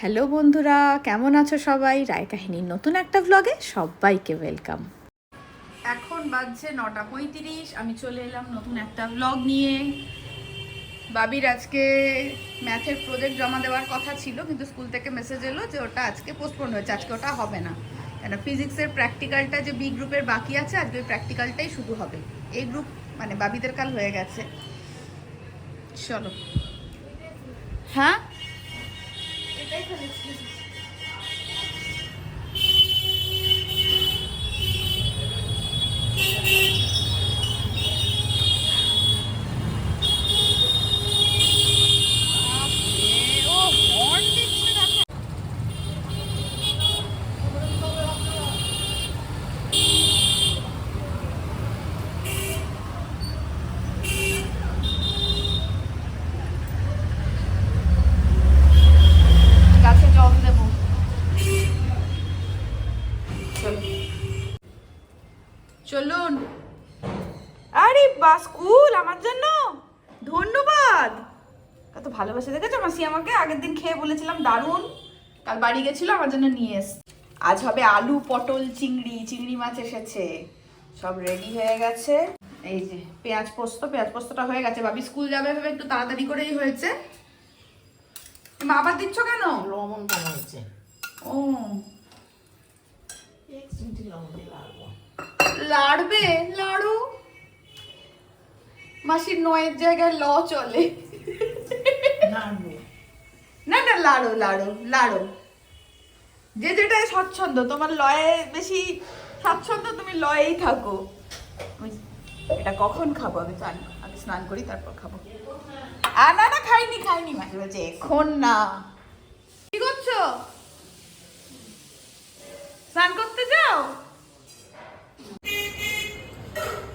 Hello বন্ধুরা, কেমন আছো সবাই? রায় কাহিনীর নতুন একটা ব্লগে সবাইকে ওয়েলকাম এখন বাজছে নটা পঁয়ত্রিশ, আমি চলে এলাম নতুন একটা ব্লগ নিয়ে। বাবির আজকে ম্যাথের প্রজেক্ট জমা দেওয়ার কথা ছিল, কিন্তু স্কুল থেকে মেসেজ এলো যে ওটা আজকে পোস্টপোন হয়েছে, আজকে ওটা হবে না। কেন ফিজিক্সের প্র্যাকটিক্যালটা যে বি গ্রুপের বাকি আছে, আজকে ওই প্র্যাকটিক্যালটাই শুধু হবে। এই গ্রুপ মানে বাবিদের কাল হয়ে গেছে। চলো। হ্যাঁ? এটাই ফেলেছি ও হর্ন দিচ্ছে দেখো গাছে জল দেবো চলো চলুন আরে বা স্কুল আমার জন্য ধন্যবাদ কত ভালোবাসে আমাকে আগের দিন খেয়ে বলেছিলাম দারুণ। কাল বাড়ি গেছিল আমার জন্য নিয়ে এস। আজ হবে আলু পটল চিংড়ি চিংড়ি মাছ এসেছে। সব রেডি হয়ে গেছে। এই যে পেঁয়াজ পোস্ত পেঁয়াজ পোস্তটা হয়ে গেছে। ভাবি স্কুল যাবে ভেবে একটু তাড়াতাড়ি করেই হয়েছে। মা আবার দিচ্ছ কেন? লবণ কম হয়েছে। ও। লাড়বে। লাড়ু? মাসির নয়ের জায়গায় ল চলে। লাড়ো লাড়ো লাড়ো। যে যেটাই স্বচ্ছন্দ তোমার লয়ে বেশি স্বাচ্ছন্দ্য তুমি লয়েই থাকো। এটা কখন খাব? আমি চান আগে স্নান করি তারপর খাব। আর না না খাইনি খাইনি মাসি বলছে এখন না। কি করছ? স্নান করতে যাও?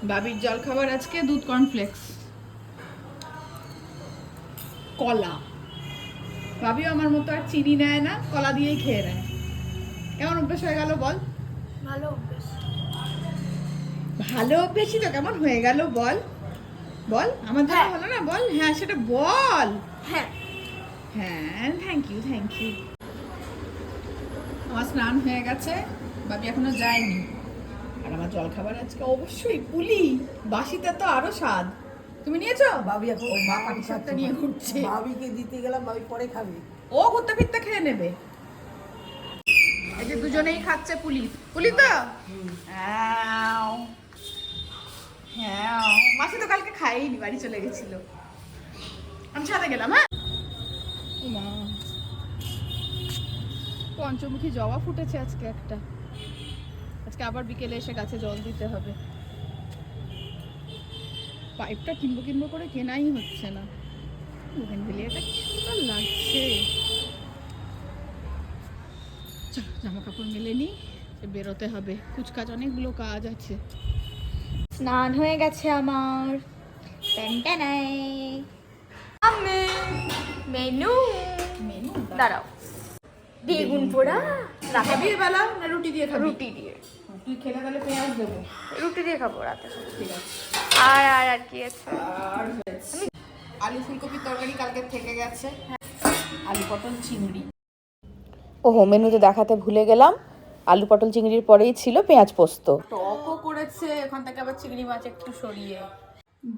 বাবির জল খাবার আজকে দুধ কর্নফ্লেক্স। কলা। ভাবিও আমার মতো আর চিনি নেয় না কলা দিয়েই খেয়ে নেয়। কেমন অভ্যেস হয়ে গেল বল? ভালো অভ্যেস। ভালো অভ্যেসই তো কেমন হয়ে গেল বল? বল আমার হ্যাঁ। হলো না? বল হ্যাঁ সেটা বল। হ্যাঁ। হ্যাঁ থ্যাংক ইউ থ্যাংক ইউ আমার স্নান হয়ে গেছে বাবি এখনও যায়নি। আর আমার জল খাবার আজকে অবশ্যই পুলি বাসিতে তো আরও স্বাদ। তুমি নিয়েছো? ভাবি এখন মা পাটি সাপটা নিয়ে ঘুরছে। ভাবিকে দিতে গেলাম ভাবি পরে খাবে। ও ঘুরতে ফিরতে খেয়ে নেবে। এই যে দুজনেই খাচ্ছে পুলি। পুলি তো? হ্যাঁ হ্যাঁ মাসি তো কালকে খাইনি বাড়ি চলে গেছিল। আমি ছাদে গেলাম হ্যাঁ? মা। পঞ্চমুখী জবা ফুটেছে আজকে একটা। আজকে আবার বিকেলে এসে গাছে জল দিতে হবে। পাইপটা কিনবো কিনবো করে কেনাই হচ্ছে না। কি সুন্দর লাগছে। চলো জামা কাপড় মেলে নি বেরোতে হবে। কুচকাচ অনেকগুলো কাজ আছে। স্নান হয়ে গেছে আমার। মেনু। মেনু দাঁড়াও। বেগুন পোড়া। রাতে বেলা না রুটি দিয়ে খাবি? রুটি দিয়ে। তুই খেলে তাহলে পেঁয়াজ দেবো। রুটি দিয়ে খাব রাতে। ঠিক আছে। আর আর আর কি আছে? আর আলু ফুলকপির তরকারি কালকে থেকে গেছে। আলু পটল চিংড়ি। ওহো মেনুতে দেখাতে ভুলে গেলাম। আলু পটল চিংড়ির পরেই ছিল পেঁয়াজ পোস্ত। টকও করেছে ওখান থেকে আবার চিংড়ি মাছ একটু সরিয়ে।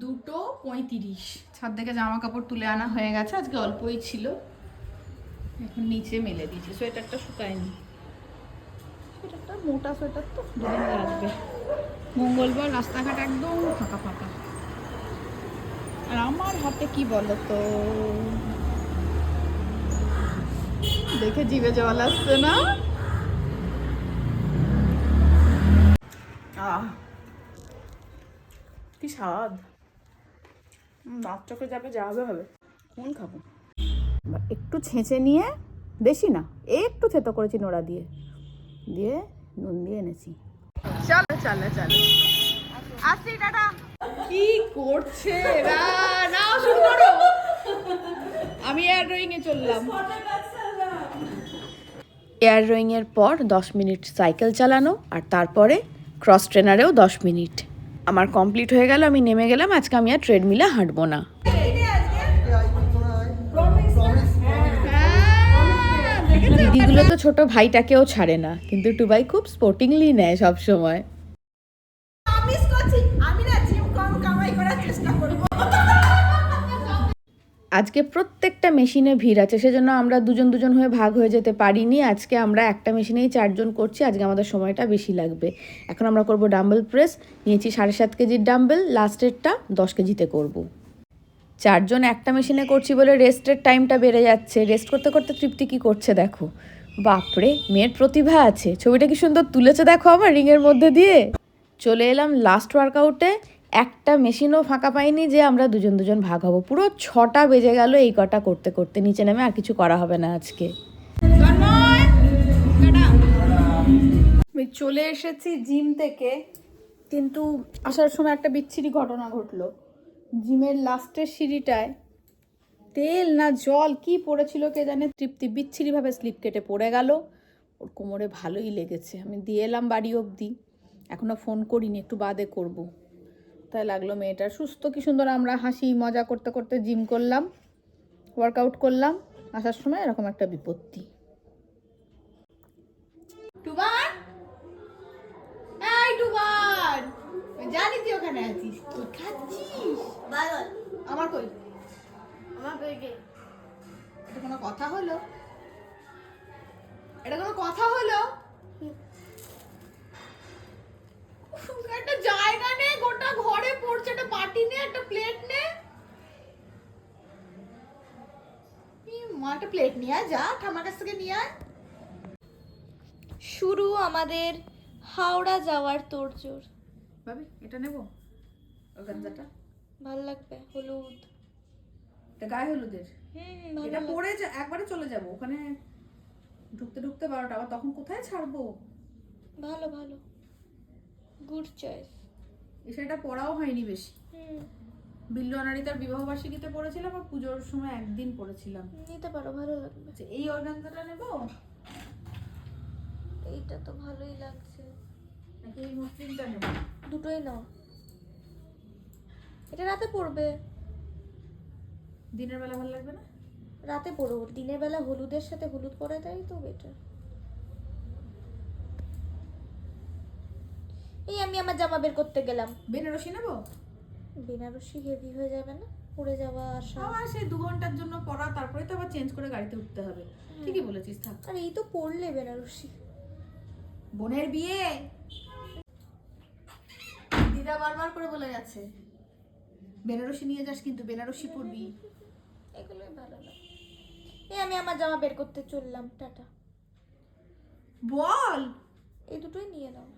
দুটো পঁয়ত্রিশ। ছাদ থেকে জামা কাপড় তুলে আনা হয়ে গেছে আজকে অল্পই ছিল। এখন নিচে মেলে দিয়েছি সোয়েটারটা শুকায়নি। সোয়েটারটা মোটা সোয়েটার তো। দুদিন লাগবে। মঙ্গলবার রাস্তাঘাট একদম ফাঁকা ফাঁকা। আর আমার হাতে কি বলো তো দেখে জিভে জল আসছে না? আহ কি স্বাদ। নাক চোখে যাবে যা হবে হবে। কোন খাব। একটু ছেঁচে নিয়ে বেশি না একটু থেতো করেছি নোড়া দিয়ে। দিয়ে নুন দিয়ে এনেছি। চলো চলো চলো। আসছি টাটা। কি করছে এরা? না শুরু করো। আমি এয়ার ড্রয়িং এ চললাম। এয়ার রোয়িংয়ের পর দশ মিনিট সাইকেল চালানো আর তারপরে ক্রস ট্রেনারেও দশ মিনিট। আমার কমপ্লিট হয়ে গেল আমি নেমে গেলাম আজকে আমি আর ট্রেডমিলে হাঁটবো না। এগুলো তো ছোট ভাইটাকেও ছাড়ে না কিন্তু টুবাই খুব স্পোর্টিংলি নেয় সব সময় আজকে প্রত্যেকটা মেশিনে ভিড় আছে সেজন্য আমরা দুজন দুজন হয়ে ভাগ হয়ে যেতে পারিনি। আজকে আমরা একটা মেশিনেই চারজন করছি আজকে আমাদের সময়টা বেশি লাগবে। এখন আমরা করব ডাম্বেল প্রেস নিয়েছি সাড়ে সাত কেজির ডাম্বেল লাস্টেরটা দশ কেজিতে করব। চারজন একটা মেশিনে করছি বলে রেস্টের টাইমটা বেড়ে যাচ্ছে। রেস্ট করতে করতে তৃপ্তি কি করছে দেখো। বাপরে, মেয়ের প্রতিভা আছে। ছবিটা কি সুন্দর তুলেছে দেখো আমার রিংয়ের মধ্যে দিয়ে। চলে এলাম লাস্ট ওয়ার্কআউটে একটা মেশিনও ফাঁকা পাইনি যে আমরা দুজন দুজন ভাগ হব। পুরো ছটা বেজে গেল এই কটা করতে করতে। নিচে নেমে আর কিছু করা হবে না আজকে। চলে এসেছি জিম থেকে। কিন্তু আসার সময় একটা বিচ্ছিরি ঘটনা ঘটলো। জিমের লাস্টের সিঁড়িটায় তেল না জল কি পড়েছিল কে জানে? তৃপ্তি বিচ্ছিরিভাবে স্লিপ কেটে পড়ে গেল। ওর কোমরে ভালোই লেগেছে। আমি দিয়ে এলাম বাড়ি অবধি। এখনও ফোন করিনি, একটু বাদে করব। তাই লাগল মেয়েটার সুস্থ, কি সুন্দর আমরা হাসি, মজা করতে করতে জিম করলাম ওয়ার্কআউট করলাম। আসার সময় এরকম একটা বিপত্তি। টুবান এই টুবান জানি তুই ওখানে আছিস। কি খাচ্ছিস? আমার কই? এটা কোনো কথা হলো? এটা কোনো কথা হলো? একটা জায়গা নে গোটা ঘরে পড়ছে একটা পাটি নে একটা প্লেট নে মা একটা প্লেট নিয়ে আয় যা ঠাম্মার কাছ থেকে নিয়ে আয়। শুরু আমাদের হাওড়া যাওয়ার তোড়জোড়। ভাবি এটা নেব? গাঞ্জাটা ভালো লাগবে হলুদ। এটা গায়ে হলুদের? এটা পরে একবারে চলে যাব ওখানে ঢুকতে ঢুকতে বারোটা আবার তখন কোথায় ছাড়বো? ভালো ভালো। গুড চয়েস শাড়িটা পরাও হয়নি বেশি। হুম। বিল্লু অনারিতার বিবাহ বার্ষিকীতে পড়েছিলাম আর পুজোর সময় একদিন পড়েছিলাম। নিতে পারো ভালো লাগবে। এই অর্গানজাটা নেব? এইটা তো ভালোই লাগছে। নাকি এই মসলিনটা নেব? দুটোই নাও। এটা রাতে পরবে দিনের বেলা ভালো লাগবে না? রাতে পরো দিনের বেলা হলুদের সাথে হলুদ পরে দেয় তো বেটার এই আমি আমার জামা বের করতে গেলাম। বেনারসি নেব? বেনারসি হেভি হয়ে যাবে না? পরে যাওয়া আসা। আবার সেই দু ঘণ্টার জন্য পড়া তারপরে তো আবার চেঞ্জ করে গাড়িতে উঠতে হবে। ঠিকই বলেছিস থাক। আর এই তো পড়লে বেনারসি। বোনের বিয়ে? দিদা বারবার করে বলে যাচ্ছে। বেনারসি নিয়ে যাস কিন্তু বেনারসি পরবি। এগুলোই ভালো লাগে এই আমি আমার জামা বের করতে চললাম টাটা। বল। এই দুটোই নিয়ে নাও।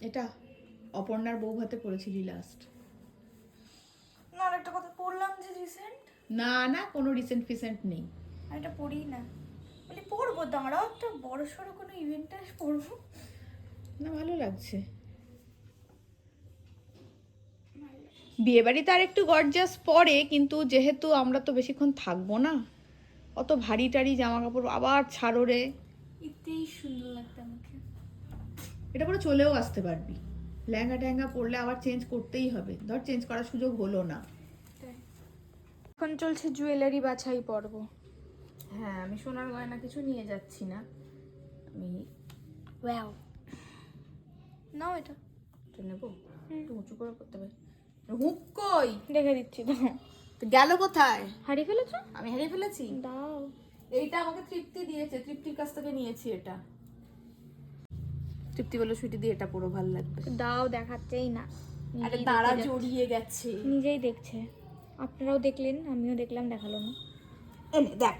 এটা অপর্ণার বউ ভাতে পড়েছিলি লাস্ট না আর একটা কথা পড়লাম যে রিসেন্ট না না কোনো রিসেন্ট ফিসেন্ট নেই। আমি এটা পড়ি না। বলি পড়ব দাঁড়াও একটা বড় সড়ো কোনো ইভেন্টে পড়ব। না ভালো লাগছে। বিয়ে বাড়িতে আর একটু গর্জাস পরে কিন্তু যেহেতু আমরা তো বেশিক্ষণ থাকব না অত ভারী টারি জামা কাপড় আবার ছাড়ো রে। এতেই সুন্দর লাগতো আমাকে। এটা পরে চলেও আসতে পারবি। লেহেঙ্গা টেহেঙ্গা পরলে আবার চেঞ্জ করতেই হবে। ধর চেঞ্জ করার সুযোগ হলো না। এখন চলছে জুয়েলারি বাছাই পর্ব। হ্যাঁ আমি সোনার গয়না কিছু নিয়ে যাচ্ছি না। আমি ওয়াও নাও এটা। এটা নেব? একটু উঁচু করে করতে হবে। হুক কই? রেখে দিচ্ছি তো গেল কোথায়? হারিয়ে ফেলেছো? আমি হারিয়ে ফেলেছি? দাও। এইটা আমাকে তৃপ্তি দিয়েছে। তৃপ্তির কাছ থেকে নিয়েছি এটা। তৃপ্তি বলে সুইটি দিয়ে এটা পুরো ভালো লাগবে। দাও দেখাচ্ছেই না। আরে যাচ্ছে। জড়িয়ে গেছে। নিজেই দেখছে। আপনারাও দেখলেন আমিও দেখলাম দেখাল না। এনে দেখ।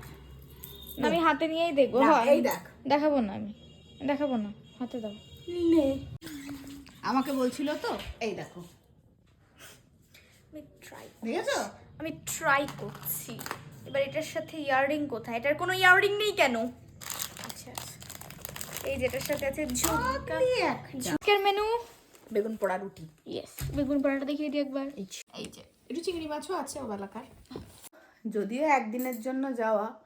আমি হাতে নিয়েই দেখব এই দেখ। দেখাবো না আমি। দেখাবো না। হাতে দাও। নে। আমাকে বলছিল তো এই দেখো। আমি ট্রাই দেখেছ? আমি ট্রাই করছি। এবার এটার সাথে ইয়াররিং কোথায়? এটার কোনো ইয়াররিং নেই কেন? আচ্ছা আচ্ছা। এই যেটার সাথে আছে ঝুমকা। এই মেনু বেগুন পোড়া রুটি। ইয়েস বেগুন পোড়াটা দেখিয়ে দিই একবার। এই যে- এই যে। একটু চিংড়ি মাছও আছে ওবেলাকার। যদিও একদিনের জন্য যাওয়া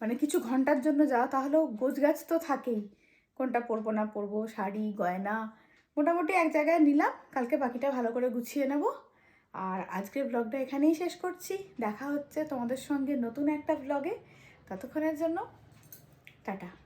মানে কিছু ঘণ্টার জন্য যাওয়া তাহলেও গোছ গাছ তো থাকেই। কোনটা পরবো না পরবো শাড়ি গয়না মোটামুটি এক জায়গায় নিলাম। কালকে বাকিটা ভালো করে গুছিয়ে নেব। আর আজকের ব্লগটা এখানেই শেষ করছি। দেখা হচ্ছে তোমাদের সঙ্গে নতুন একটা ব্লগে ততক্ষণের জন্য, টাটা।